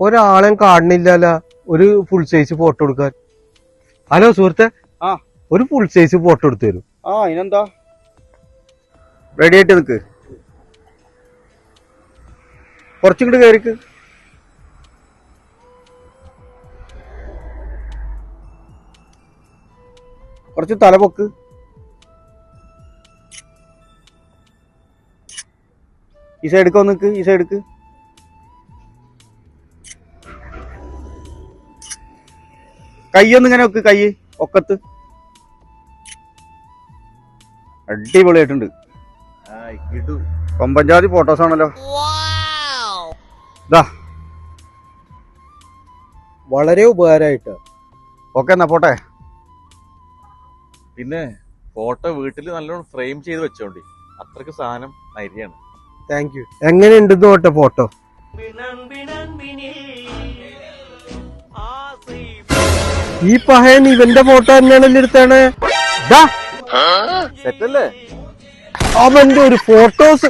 ഒരാളെയും കാണുന്നില്ല ഒരു ഫുൾ സൈസ് ഫോട്ടോ എടുക്കാൻ. ഹലോ സുഹൃത്തെ. ആ. ഒരു ഫുൾ സൈസ് ഫോട്ടോ എടുത്തു തരും. ആ അതിനെന്താ? റെഡി ആയിട്ട് നിൽക്ക്. കുറച്ചിങ്ങോട്ട് കയറിക്ക്. കുറച്ച് തലപൊക്ക് ഈ സൈഡിക്ക് വന്നിക്ക് ഈ സൈഡിക്ക് കയ്യൊന്ന് ഇങ്ങനെ വെക്ക് കൈ ഒക്കത്ത്. അടിപൊളിയായിട്ടുണ്ട്. കൊമ്പഞ്ചാതി ഫോട്ടോസ് ആണല്ലോ. ഇതാ വളരെ ഉപകാരമായിട്ട്. ഓക്കെ എന്നാ പോട്ടെ. പിന്നെ ഫോട്ടോ വീട്ടിൽ നല്ലോണം ഫ്രെയിം ചെയ്ത് വെച്ചോണ്ടി. അത്രയ്ക്ക് സാധനം നരിയാണ് താങ്ക് യു എങ്ങനെയുണ്ടെന്ന് പോട്ടെ ഫോട്ടോ ഈ പഹയൻ ഇവന്റെ ഫോട്ടോ തന്നെയാണല്ലോ എടുത്താണ് സെറ്റല്ലേ അവന്റെ ഒരു ഫോട്ടോസ്.